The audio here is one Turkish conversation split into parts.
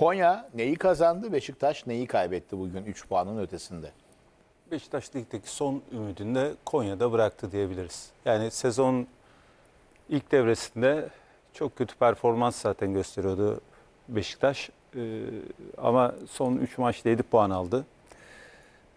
Konya neyi kazandı? Beşiktaş neyi kaybetti bugün 3 puanın ötesinde? Beşiktaş Lig'deki son ümidini de Konya'da bıraktı diyebiliriz. Yani sezon ilk devresinde çok kötü performans zaten gösteriyordu Beşiktaş. Ee, ama son 3 maçta 7 puan aldı.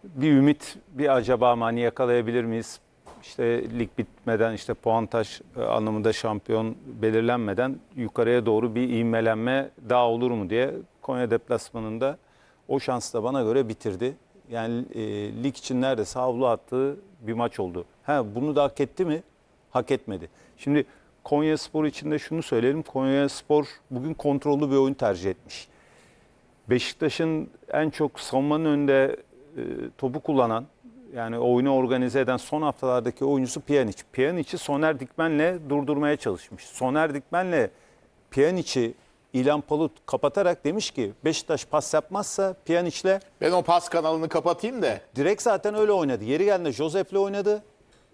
Bir ümit, bir acaba mani yakalayabilir miyiz? İşte lig bitmeden işte puantaj e, anlamında şampiyon belirlenmeden yukarıya doğru bir ivmelenme daha olur mu diye Konya deplasmanında o şans da bana göre bitirdi. Yani e, lig için neredeyse havlu attığı bir maç oldu. Ha, bunu da hak etti mi? Hak etmedi. Şimdi Konya Spor için de şunu söyleyelim. Konya Spor bugün kontrollü bir oyun tercih etmiş. Beşiktaş'ın en çok savunmanın önünde e, topu kullanan yani oyunu organize eden son haftalardaki oyuncusu Pjanic. Pjanic'i Soner Dikmen'le durdurmaya çalışmış. Soner Dikmen'le Pjanic'i İlhan Palut kapatarak demiş ki Beşiktaş pas yapmazsa Pjanic'le Ben o pas kanalını kapatayım da. direkt zaten öyle oynadı. Yeri geldiğinde Josef'le oynadı.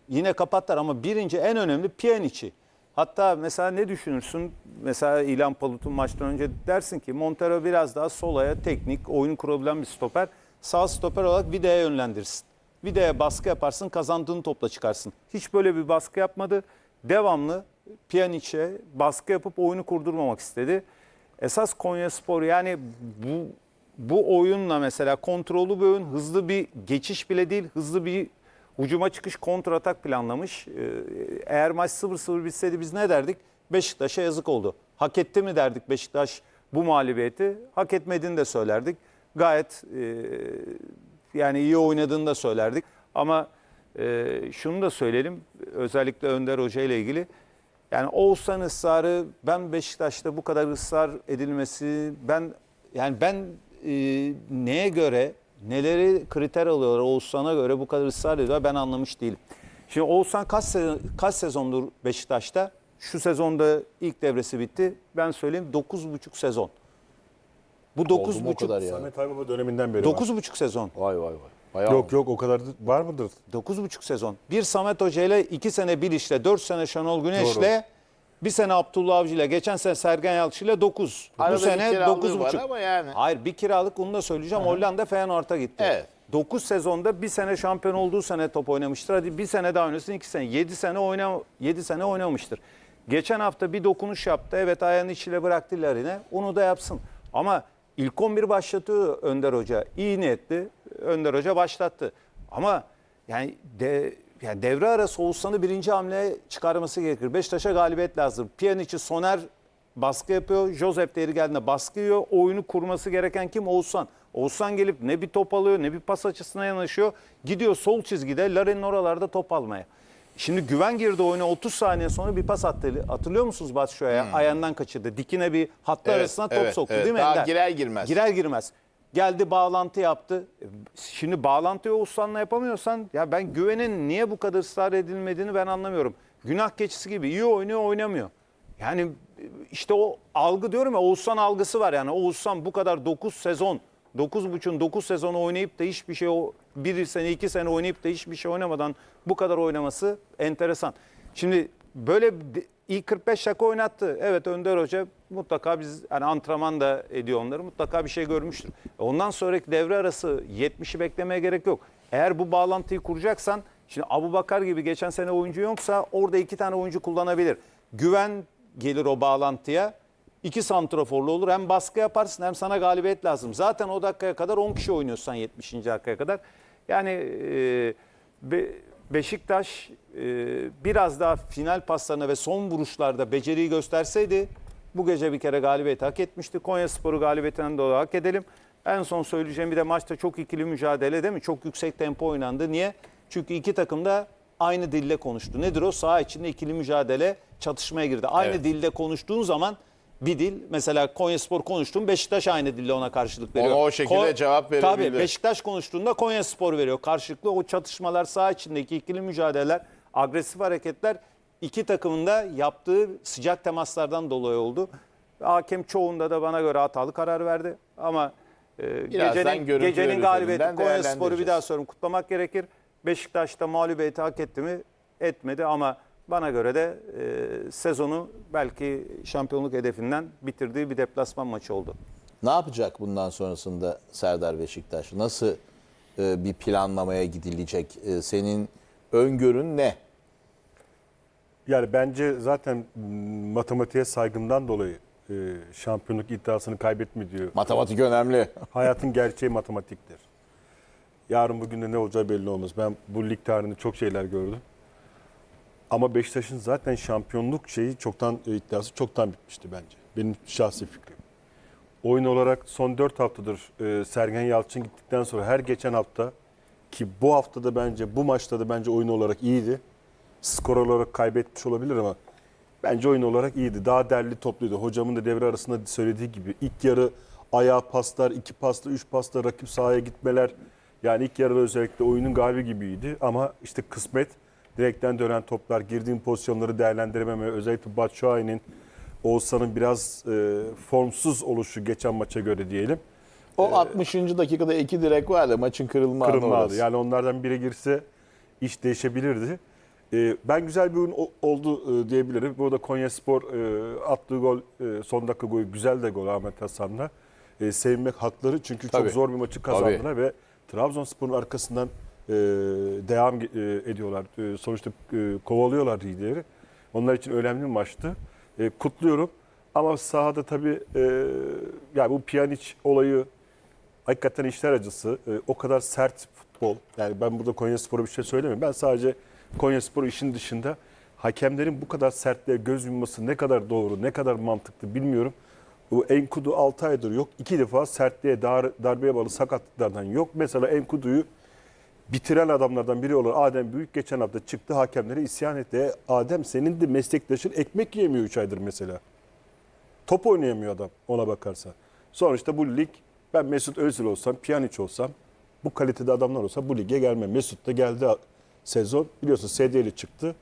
Yine kapattılar ama birinci en önemli Pjanic'i. Hatta mesela ne düşünürsün? Mesela İlhan Palut'un maçtan önce dersin ki Montero biraz daha solaya teknik, oyun kurabilen bir stoper. Sağ stoper olarak Vida'ya yönlendirsin. Vida'ya baskı yaparsın, kazandığın topla çıkarsın. Hiç böyle bir baskı yapmadı. Devamlı Pjanic'e baskı yapıp oyunu kurdurmamak istedi. Esas Konya Spor yani bu bu oyunla mesela kontrollü bir oyun, hızlı bir geçiş bile değil, hızlı bir Ucuma çıkış kontratak planlamış. Ee, Eğer maç 0-0 bitseydi biz ne derdik? Beşiktaş'a yazık oldu. Hak etti mi derdik Beşiktaş bu mağlubiyeti? Hak etmediğini de söylerdik. Gayet e, yani iyi oynadığını da söylerdik. Ama e, şunu da söyleyelim özellikle Önder Hoca ile ilgili. Yani Oğuzhan ısrarı ben Beşiktaş'ta bu kadar ısrar edilmesi ben yani ben e, neye göre neleri kriter alıyorlar Oğuzhan'a göre bu kadar ısrar ediyorlar ben anlamış değilim. Şimdi Oğuzhan kaç, sezon, kaç sezondur Beşiktaş'ta? Şu sezonda ilk devresi bitti. Ben söyleyeyim 9,5 sezon. Bu Oldu mu o kadar 9,5 ya? Samet Aybaba döneminden beri var. 9,5 sezon. Vay vay vay. Bayağı Yok yok o kadar da- var mıdır? 9,5 sezon. Bir Samet Hoca ile 2 sene Biliş'le, 4 sene Şenol Güneş'le, bir sene Abdullah Avcı ile, geçen sene Sergen Yalçın ile 9. Bu bir sene kiralığı var 9,5. ama yani. Hayır bir kiralık onu da söyleyeceğim. Hollanda Feyenoord'a gitti. Evet. 9 sezonda bir sene şampiyon olduğu sene top oynamıştır. Hadi bir sene daha oynasın 2 sene. 7 sene oyna 7 sene oynamıştır. Geçen hafta bir dokunuş yaptı. Evet ayağını içiyle bıraktı Larin'e. Onu da yapsın. Ama ilk 11 başlatıyor Önder Hoca. İyi niyetli. Önder Hoca başlattı. Ama yani de yani devre arası Oğuzhan'ı birinci hamle çıkarması gerekir. Beşiktaş'a galibiyet lazım. Pjanic'i Soner baskı yapıyor. Josep de yeri geldiğinde baskı yiyor. Oyunu kurması gereken kim? Oğuzhan. Oğuzhan gelip ne bir top alıyor ne bir pas açısına yanaşıyor. Gidiyor sol çizgide Larin'in oralarda top almaya. Şimdi güven girdi oyuna 30 saniye sonra bir pas attı. Hatırlıyor musunuz Batshuayi'ye? Ayağından kaçırdı. Dikine bir hatta Evet, arasına top evet, soktu evet. değil mi Daha Ender? girer girmez. Girer girmez. Geldi bağlantı yaptı. Şimdi bağlantıyı Oğuzhan'la yapamıyorsan ya ben güvenin niye bu kadar ısrar edilmediğini ben anlamıyorum. Günah keçisi gibi iyi oynuyor oynamıyor. Yani işte o algı diyorum ya Oğuzhan algısı var yani Oğuzhan bu kadar 9 sezon 9,5 9 sezon oynayıp da hiçbir şey o bir sene iki sene oynayıp da hiçbir şey oynamadan bu kadar oynaması enteresan. Şimdi böyle ilk 45 dakika oynattı. Evet Önder Hoca mutlaka biz hani antrenman da ediyor onları mutlaka bir şey görmüştür. Ondan sonraki devre arası 70'i beklemeye gerek yok. Eğer bu bağlantıyı kuracaksan şimdi Abu Bakar gibi geçen sene oyuncu yoksa orada iki tane oyuncu kullanabilir. Güven gelir o bağlantıya. İki santraforlu olur. Hem baskı yaparsın hem sana galibiyet lazım. Zaten o dakikaya kadar 10 kişi oynuyorsan 70. dakikaya kadar. Yani e, Be- Beşiktaş e, biraz daha final paslarına ve son vuruşlarda beceriyi gösterseydi bu gece bir kere galibiyet hak etmişti. Konya Sporu galibiyetinden dolayı hak edelim. En son söyleyeceğim bir de maçta çok ikili mücadele değil mi? Çok yüksek tempo oynandı. Niye? Çünkü iki takım da aynı dille konuştu. Nedir o? Saha içinde ikili mücadele çatışmaya girdi. Aynı Evet. dilde konuştuğun zaman bir dil mesela Konyaspor konuştuğun Beşiktaş aynı dille ona karşılık veriyor. Ona o şekilde cevap verebilir. Tabii Beşiktaş konuştuğunda Konyaspor veriyor. Karşılıklı o çatışmalar saha içindeki ikili mücadeleler, agresif hareketler iki takımın da yaptığı sıcak temaslardan dolayı oldu. Hakem çoğunda da bana göre hatalı karar verdi. Ama e, Birazdan gecenin, gecenin galibiyeti üzerinden Konyaspor'u bir daha söylüyorum kutlamak gerekir. Beşiktaş'ta mağlubiyeti hak etti mi? Etmedi ama bana göre de e, sezonu belki şampiyonluk hedefinden bitirdiği bir deplasman maçı oldu. Ne yapacak bundan sonrasında Serdar Beşiktaş? Nasıl e, bir planlamaya gidilecek? E, senin öngörün ne? Yani bence zaten matematiğe saygımdan dolayı e, şampiyonluk iddiasını kaybetme diyor. Matematik önemli. Hayatın gerçeği matematiktir. Yarın bugün de ne olacağı belli olmaz. Ben bu lig tarihinde çok şeyler gördüm. Ama Beşiktaş'ın zaten şampiyonluk şeyi çoktan e, iddiası çoktan bitmişti bence. Benim şahsi fikrim. Oyun olarak son 4 haftadır e, Sergen Yalçın gittikten sonra her geçen hafta ki bu haftada bence bu maçta da bence oyun olarak iyiydi. Skor olarak kaybetmiş olabilir ama bence oyun olarak iyiydi. Daha derli topluydu. Hocamın da devre arasında söylediği gibi ilk yarı ayağa paslar, iki pasla, üç pasla rakip sahaya gitmeler. Yani ilk yarıda özellikle oyunun galibi gibiydi ama işte kısmet direkten dönen toplar, girdiğin pozisyonları değerlendirememe, özellikle Batshuayi'nin Oğuzhan'ın biraz e, formsuz oluşu geçen maça göre diyelim. O 60. dakikada iki direk var da maçın kırılma, anı kırılma. Yani onlardan biri girse iş değişebilirdi. Ee, ben güzel bir oyun oldu e, diyebilirim. Burada Konya Spor e, attığı gol, e, son dakika golü güzel de gol Ahmet Hasan'la. E, sevinmek hakları çünkü Tabii. çok zor bir maçı kazandılar ve Trabzonspor'un arkasından e, devam e, ediyorlar. E, sonuçta e, kovalıyorlar lideri. Onlar için önemli bir maçtı. E, kutluyorum. Ama sahada tabii e, yani bu Pjanic olayı hakikaten işler acısı. E, o kadar sert futbol. Yani ben burada Konya Spor'a bir şey söylemiyorum. Ben sadece Konya Spor işin dışında hakemlerin bu kadar sertliğe göz yumması ne kadar doğru, ne kadar mantıklı bilmiyorum. Bu Enkudu 6 aydır yok. İki defa sertliğe, dar, darbeye bağlı sakatlıklardan yok. Mesela Enkudu'yu bitiren adamlardan biri olan Adem Büyük geçen hafta çıktı hakemlere isyan etti. E, Adem senin de meslektaşın ekmek yemiyor 3 aydır mesela. Top oynayamıyor adam ona bakarsan. Sonuçta bu lig ben Mesut Özil olsam, Pjanic olsam bu kalitede adamlar olsa bu lige gelmem. Mesut da geldi sezon. Biliyorsun SD'li çıktı.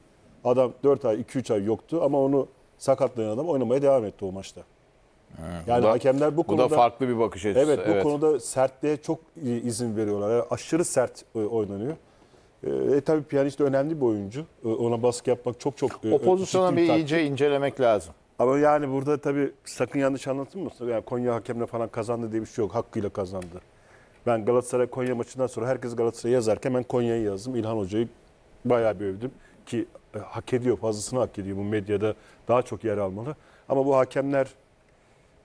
Adam 4 ay, 2-3 ay yoktu ama onu sakatlayan adam oynamaya devam etti o maçta. Yani Bu da- hakemler bu Bu konuda da farklı bir bakış açısı. Evet bu konuda sertliğe çok izin veriyorlar. Yani aşırı sert e, oynanıyor. E, e tabii Pjanic de önemli bir oyuncu. E, ona baskı yapmak çok çok O pozisyonu ciddi bir taktik. iyice incelemek lazım. Ama yani burada tabii sakın yanlış anlatılmasın. Yani Konya hakemle falan kazandı diye bir şey yok. Hakkıyla kazandı. Ben Galatasaray Konya maçından sonra herkes Galatasaray'ı yazarken ben Konya'yı yazdım. İlhan Hoca'yı bayağı bir övdüm. Ki hak ediyor, fazlasını hak ediyor. Bu medyada daha çok yer almalı. Ama bu hakemler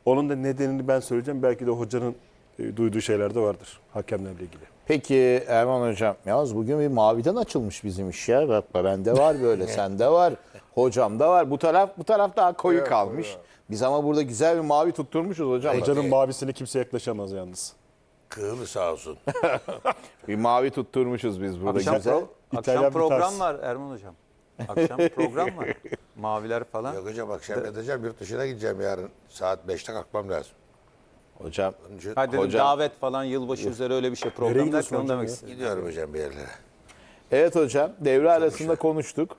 onun da nedenini ben söyleyeceğim. Belki de hocanın e, duyduğu şeyler de vardır hakemlerle ilgili. Peki Erman Hocam, yalnız bugün bir maviden açılmış bizim iş ya. Bak bende var böyle, sende var, hocamda var. Bu taraf bu taraf daha koyu kalmış. Biz ama burada güzel bir mavi tutturmuşuz hocam. Hocanın mavisine kimse yaklaşamaz yalnız. Kığını sağ olsun. Bir mavi tutturmuşuz biz burada Akşam, güzel. pro- akşam program var Erman Hocam. Akşam program var. Maviler falan. Yok hocam akşam yatacağım yurt dışına gideceğim yarın. Saat 5'te kalkmam lazım. Hocam için Ha dedim Hocam- davet falan yılbaşı üzere öyle bir şey Nereye program gidiyorsun derken onu hocam demek ya? istedim. gidiyorum hocam bir yerlere. Evet hocam devre arasında konuştuk.